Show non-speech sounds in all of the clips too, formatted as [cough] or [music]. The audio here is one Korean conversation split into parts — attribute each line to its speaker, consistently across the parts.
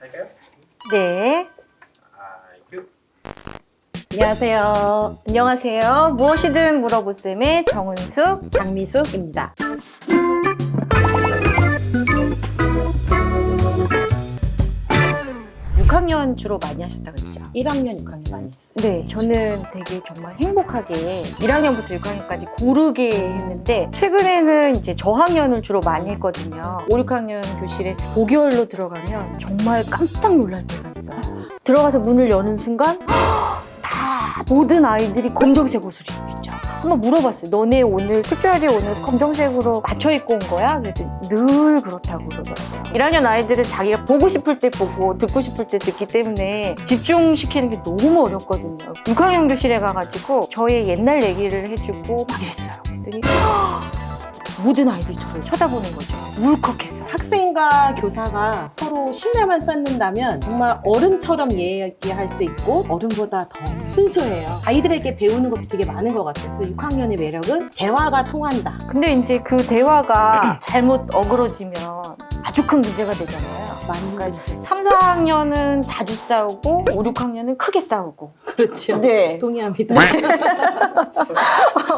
Speaker 1: 할까요?
Speaker 2: 네.
Speaker 1: 아, 큐.
Speaker 2: 안녕하세요. 안녕하세요. 무엇이든 물어보쌤의 정은숙, 장미숙입니다. 6학년 주로 많이 하셨다 그랬죠?
Speaker 3: 1학년, 6학년 많이 했어요.
Speaker 2: 네, 저는 되게 정말 행복하게 1학년부터 6학년까지 고르게 했는데 최근에는 이제 저학년을 주로 많이 했거든요. 5, 6학년 교실에 5개월로 들어가면 정말 깜짝 놀랄 때가 있어요. 들어가서 문을 여는 순간 [gasps] 다 모든 아이들이 검정색 옷을 입고 있죠. 한번 물어봤어요. 너네 오늘 특별히 오늘 검정색으로 맞춰 입고 온 거야? 그랬더니 늘 그렇다고 그러더라고요. 1학년 아이들은 자기가 보고 싶을 때 보고 듣고 싶을 때 듣기 때문에 집중시키는 게 너무 어렵거든요. 6학년 교실에 가가지고 저의 옛날 얘기를 해주고 막 이랬어요. 그랬더니 모든 아이들이 저를 쳐다보는 거죠. 울컥했어요.
Speaker 3: 학생과 교사가 서로 신뢰만 쌓는다면 정말 어른처럼 얘기할 수 있고 어른보다 더 순수해요. 아이들에게 배우는 것도 되게 많은 것 같아요. 그래서 6학년의 매력은 대화가 통한다.
Speaker 2: 근데 이제 그 대화가 [clears throat] 잘못 어그러지면 아주 큰 문제가 되잖아요.
Speaker 3: 많은 거
Speaker 2: 3, 4학년은 자주 싸우고 5, 6학년은 크게 싸우고
Speaker 3: 그렇죠.
Speaker 2: 네.
Speaker 3: 동의합니다. [laughs]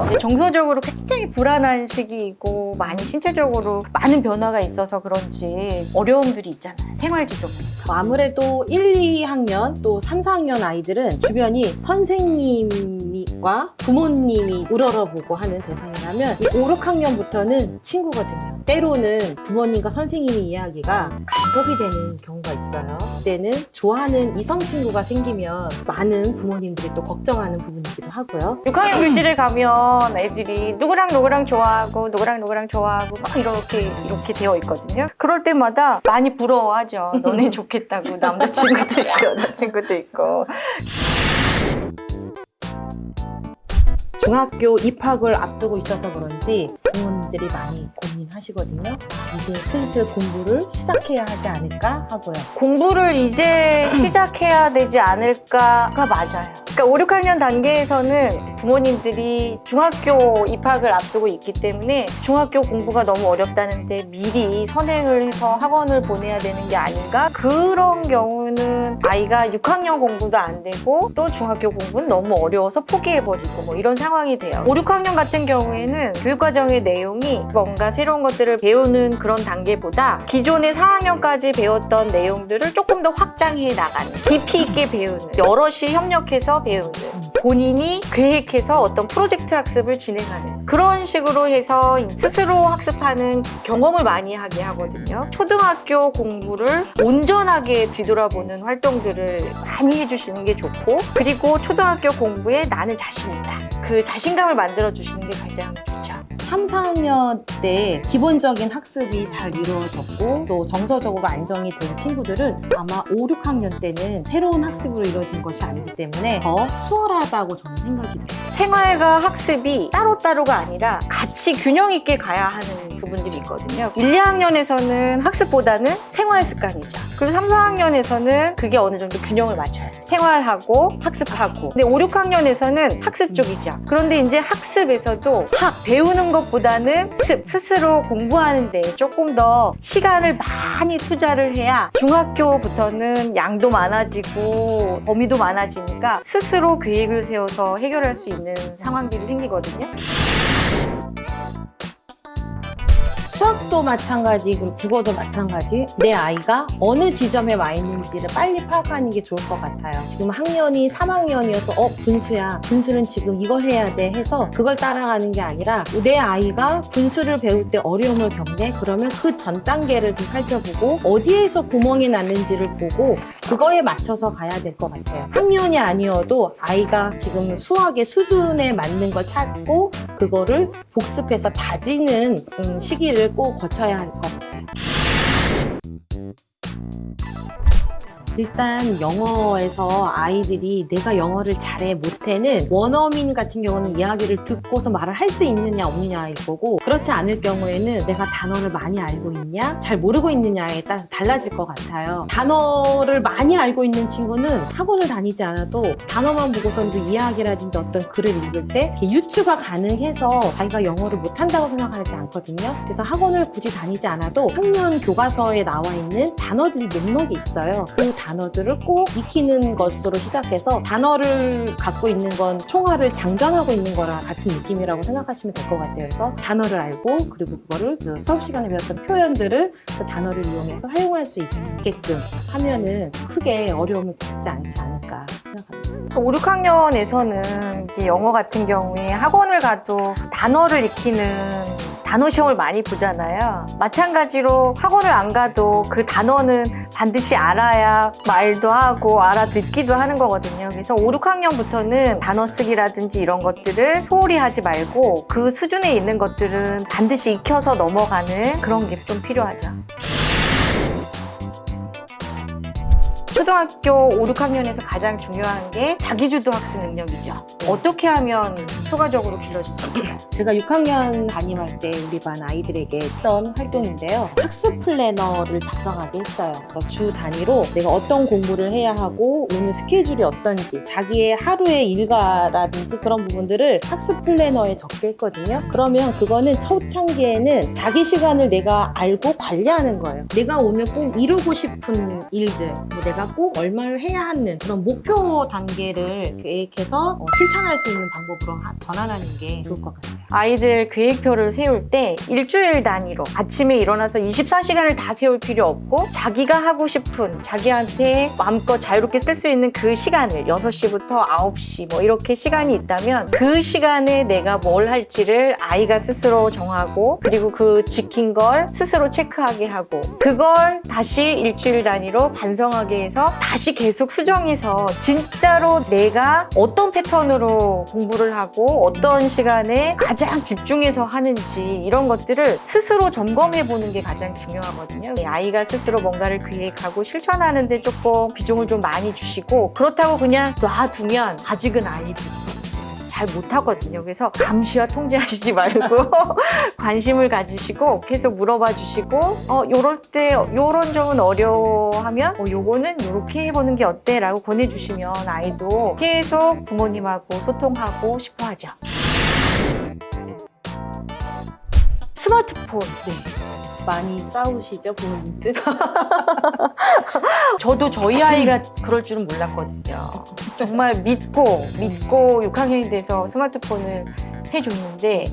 Speaker 2: 이제 정서적으로 굉장히 불안한 시기이고 많이 신체적으로 많은 변화가 있어서 그런지 어려움들이 있잖아요. 생활 지도면서.
Speaker 3: 아무래도 1, 2학년 또 3, 4학년 아이들은 주변이 선생님과 부모님이 우러러보고 하는 대상이라면 이 5, 6학년부터는 친구거든요. 때로는 부모님과 선생님의 이야기가 간섭이 되는 경우가 있어요. 그때는 좋아하는 이성 친구가 생기면 많은 부모님들이 또 걱정하는 부분이기도 하고요.
Speaker 2: 6학년 교실에 가면 애들이 누구랑 누구랑 좋아하고 누구랑 누구랑 좋아하고 막 이렇게 이렇게 되어 있거든요. 그럴 때마다 많이 부러워하죠. 너네 [laughs] 좋겠다고 남자친구도 있고 여자친구도 있고.
Speaker 3: 중학교 입학을 앞두고 있어서 그런지 부모님들이 많이 고민하시거든요. 이제 슬슬 공부를 시작해야 하지 않을까 하고요.
Speaker 2: 공부를 이제 시작해야 되지 않을까가 맞아요. 그러니까 5, 6학년 단계에서는 부모님들이 중학교 입학을 앞두고 있기 때문에 중학교 공부가 너무 어렵다는데 미리 선행을 해서 학원을 보내야 되는 게 아닌가? 그런 경우는 아이가 6학년 공부도 안 되고 또 중학교 공부는 너무 어려워서 포기해버리고 뭐 이런 상황이 돼요. 5, 6학년 같은 경우에는 교육과정의 내용이 뭔가 새로운 것들을 배우는 그런 단계보다 기존의 4학년까지 배웠던 내용들을 조금 더 확장해 나가는 깊이 있게 배우는 여럿이 협력해서 배우는 본인이 계획해서 어떤 프로젝트 학습을 진행하는 그런 식으로 해서 스스로 학습하는 경험을 많이 하게 하거든요. 초등학교 공부를 온전하게 뒤돌아보는 활동들을 많이 해주시는 게 좋고 그리고 초등학교 공부에 나는 자신이다. 그 자신감을 만들어 주시는 게 가장 좋죠.
Speaker 3: 3, 4학년 때 기본적인 학습이 잘 이루어졌고 또 정서적으로 안정이 된 친구들은 아마 5, 6학년 때는 새로운 학습으로 이루어진 것이 아니기 때문에 더 수월하다고 저는 생각이 들어요.
Speaker 2: 생활과 학습이 따로따로가 아니라 같이 균형 있게 가야 하는 부분들이 있거든요. 1, 2학년에서는 학습보다는 생활 습관이죠. 그리고 3, 4학년에서는 그게 어느 정도 균형을 맞춰요. 생활하고 학습하고. 근데 5, 6학년에서는 학습 쪽이죠. 그런데 이제 학습에서도 학, 배우는 것보다는 습, 스스로 공부하는 데 조금 더 시간을 많이 투자를 해야 중학교부터는 양도 많아지고 범위도 많아지니까 스스로 계획을 세워서 해결할 수 있는 상황들이 생기거든요.
Speaker 3: 수학도 마찬가지 그리고 국어도 마찬가지. 내 아이가 어느 지점에 와 있는지를 빨리 파악하는 게 좋을 것 같아요. 지금 학년이 3학년이어서 어 분수야. 분수는 지금 이걸 해야 돼 해서 그걸 따라가는 게 아니라 내 아이가 분수를 배울 때 어려움을 겪네? 그러면 그 전 단계를 좀 살펴보고 어디에서 구멍이 났는지를 보고 그거에 맞춰서 가야 될 것 같아요. 학년이 아니어도 아이가 지금 수학의 수준에 맞는 걸 찾고 그거를 복습해서 다지는 음, 시기를 꼭 거쳐야 할 것 일단 영어에서 아이들이 내가 영어를 잘해 못해는 원어민 같은 경우는 이야기를 듣고서 말을 할 수 있느냐 없느냐일 거고 그렇지 않을 경우에는 내가 단어를 많이 알고 있냐 잘 모르고 있느냐에 따라 달라질 것 같아요. 단어를 많이 알고 있는 친구는 학원을 다니지 않아도 단어만 보고서도 이야기라든지 어떤 글을 읽을 때 유추가 가능해서 자기가 영어를 못한다고 생각하지 않거든요. 그래서 학원을 굳이 다니지 않아도 학년 교과서에 나와 있는 단어들이 목록이 있어요. 그 단어들을 꼭 익히는 것으로 시작해서 단어를 갖고 있는 건 총알을 장전하고 있는 거랑 같은 느낌이라고 생각하시면 될 것 같아요. 그래서 단어를 알고 그리고 그거를 그 수업 시간에 배웠던 표현들을 그 단어를 이용해서 활용할 수 있게끔 하면은 크게 어려움을 겪지 않지 않을까 생각합니다.
Speaker 2: 5, 6학년에서는 이제 영어 같은 경우에 학원을 가도 단어를 익히는 단어 시험을 많이 보잖아요. 마찬가지로 학원을 안 가도 그 단어는 반드시 알아야 말도 하고 알아듣기도 하는 거거든요. 그래서 5, 6학년부터는 단어 쓰기라든지 이런 것들을 소홀히 하지 말고 그 수준에 있는 것들은 반드시 익혀서 넘어가는 그런 게 좀 필요하죠. 초등학교 5, 6학년에서 가장 중요한 게 자기주도 학습 능력이죠. 어떻게 하면 효과적으로 길러질 수 있을까요?
Speaker 3: 제가 6학년 담임할 때 우리 반 아이들에게 했던 활동인데요. 학습 플래너를 작성하게 했어요. 그래서 주 단위로 내가 어떤 공부를 해야 하고 오늘 스케줄이 어떤지 자기의 하루의 일과라든지 그런 부분들을 학습 플래너에 적게 했거든요. 그러면 그거는 초창기에는 자기 시간을 내가 알고 관리하는 거예요. 내가 오늘 꼭 이루고 싶은 일들, 뭐 내가 꼭 얼마를 해야 하는 그런 목표 단계를 계획해서 어, 실천할 수 있는 방법으로 하- 전환하는 게 좋을 것 같아요.
Speaker 2: 아이들 계획표를 세울 때 일주일 단위로 아침에 일어나서 24시간을 다 세울 필요 없고 자기가 하고 싶은 자기한테 마음껏 자유롭게 쓸 수 있는 그 시간을 6시부터 9시 뭐 이렇게 시간이 있다면 그 시간에 내가 뭘 할지를 아이가 스스로 정하고 그리고 그 지킨 걸 스스로 체크하게 하고 그걸 다시 일주일 단위로 반성하게 해서 다시 계속 수정해서 진짜로 내가 어떤 패턴으로 공부를 하고 어떤 시간에 가장 집중해서 하는지 이런 것들을 스스로 점검해 보는 게 가장 중요하거든요. 이 아이가 스스로 뭔가를 계획하고 실천하는데 조금 비중을 좀 많이 주시고 그렇다고 그냥 놔두면 아직은 아이들 잘 못하거든요. 그래서 감시와 통제하시지 말고 [laughs] 관심을 가지시고 계속 물어봐 주시고 어 요럴 때 요런 점은 어려워하면 어 요거는 요렇게 해보는 게 어때? 라고 보내주시면 아이도 계속 부모님하고 소통하고 싶어 하죠. 스마트폰. 네.
Speaker 3: 많이 싸우시죠, 부모님들? [laughs]
Speaker 2: 저도 저희 아이가 그럴 줄은 몰랐거든요. 정말 믿고, 믿고 6학년이 돼서 스마트폰을 해줬는데,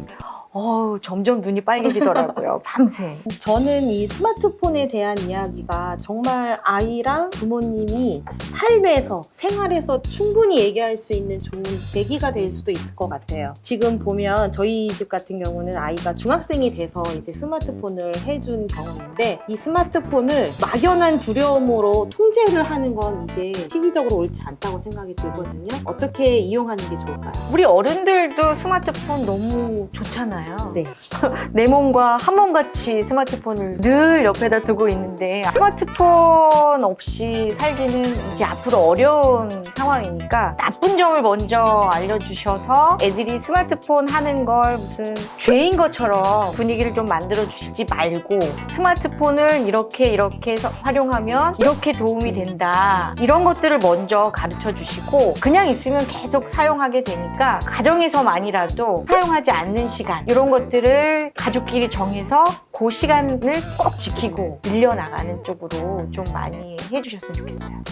Speaker 2: 어우, 점점 눈이 빨개지더라고요. [laughs] 밤새.
Speaker 3: 저는 이 스마트폰에 대한 이야기가 정말 아이랑 부모님이 삶에서, 생활에서 충분히 얘기할 수 있는 좋은 계기가 될 수도 있을 것 같아요. 지금 보면 저희 집 같은 경우는 아이가 중학생이 돼서 이제 스마트폰을 해준 경우인데 이 스마트폰을 막연한 두려움으로 통제를 하는 건 이제 시기적으로 옳지 않다고 생각이 들거든요. 어떻게 이용하는 게 좋을까요?
Speaker 2: 우리 어른들도 스마트폰 너무 좋잖아요.
Speaker 3: 네. [laughs]
Speaker 2: 내 몸과 한 몸같이 스마트폰을 늘 옆에다 두고 있는데 스마트폰 없이 살기는 이제 앞으로 어려운 상황이니까 나쁜 점을 먼저 알려주셔서 애들이 스마트폰 하는 걸 무슨 죄인 것처럼 분위기를 좀 만들어 주시지 말고 스마트폰을 이렇게 이렇게 활용하면 이렇게 도움이 된다 이런 것들을 먼저 가르쳐 주시고 그냥 있으면 계속 사용하게 되니까 가정에서만이라도 사용하지 않는 시간 이런 것들을 가족끼리 정해서 그 시간을 꼭 지키고 밀려나가는 쪽으로 좀 많이 해주셨으면 좋겠어요.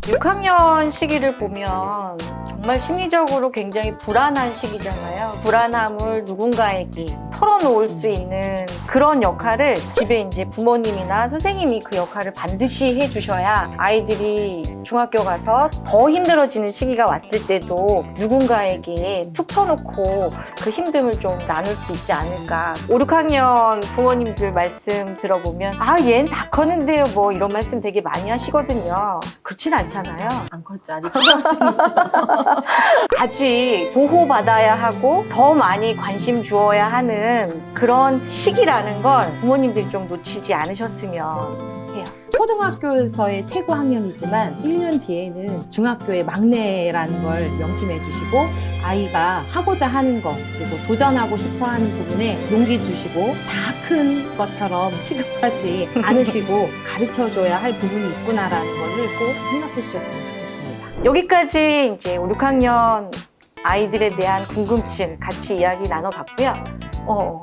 Speaker 2: 6학년 시기를 보면 정말 심리적으로 굉장히 불안한 시기잖아요. 불안함을 누군가에게 털어놓을 수 있는 그런 역할을 집에 이제 부모님이나 선생님이 그 역할을 반드시 해주셔야 아이들이 중학교 가서 더 힘들어지는 시기가 왔을 때도 누군가에게 툭 터놓고 그 힘듦을 좀 나눌 수 있지 않을까. 5, 6학년 부모님들 말씀 들어보면 아, 얜다 컸는데요. 뭐 이런 말씀 되게 많이 하시거든요. 그렇진 않잖아요.
Speaker 3: 안 컸죠. 아직 초등학생이죠. [laughs]
Speaker 2: 아직 보호받아야 하고 더 많이 관심 주어야 하는 하는 그런 시기라는 걸 부모님들이 좀 놓치지 않으셨으면 해요.
Speaker 3: 초등학교에서의 최고 학년이지만 1년 뒤에는 중학교의 막내라는 걸 명심해 주시고 아이가 하고자 하는 것 그리고 도전하고 싶어 하는 부분에 용기 주시고 다 큰 것처럼 취급하지 [laughs] 않으시고 가르쳐 줘야 할 부분이 있구나라는 것을 꼭 생각해 주셨으면 좋겠습니다.
Speaker 2: 여기까지 이제 5, 6학년 아이들에 대한 궁금증 같이 이야기 나눠봤고요. 어,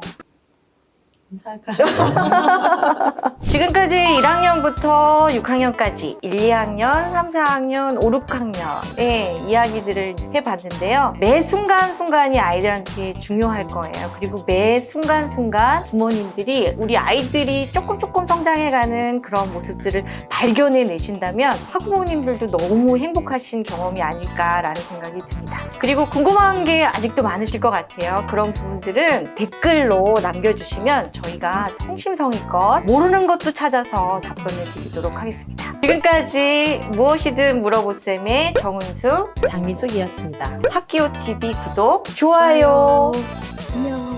Speaker 3: 인사할까요? [laughs]
Speaker 2: 지금까지 1학년부터 6학년까지 1, 2학년, 3, 4학년, 5, 6학년의 이야기들을 해봤는데요. 매 순간순간이 아이들한테 중요할 거예요. 그리고 매 순간순간 부모님들이 우리 아이들이 조금 조금 성장해가는 그런 모습들을 발견해 내신다면 학부모님들도 너무 행복하신 경험이 아닐까라는 생각이 듭니다. 그리고 궁금한 게 아직도 많으실 것 같아요. 그런 부분들은 댓글로 남겨주시면 저희가 성심성의껏 모르는 것도 찾아서 답변을 드리도록 하겠습니다. 지금까지 무엇이든 물어보쌤의 정은수
Speaker 3: 장미숙이었습니다.
Speaker 2: 학기호 TV 구독, 좋아요.
Speaker 3: 안녕.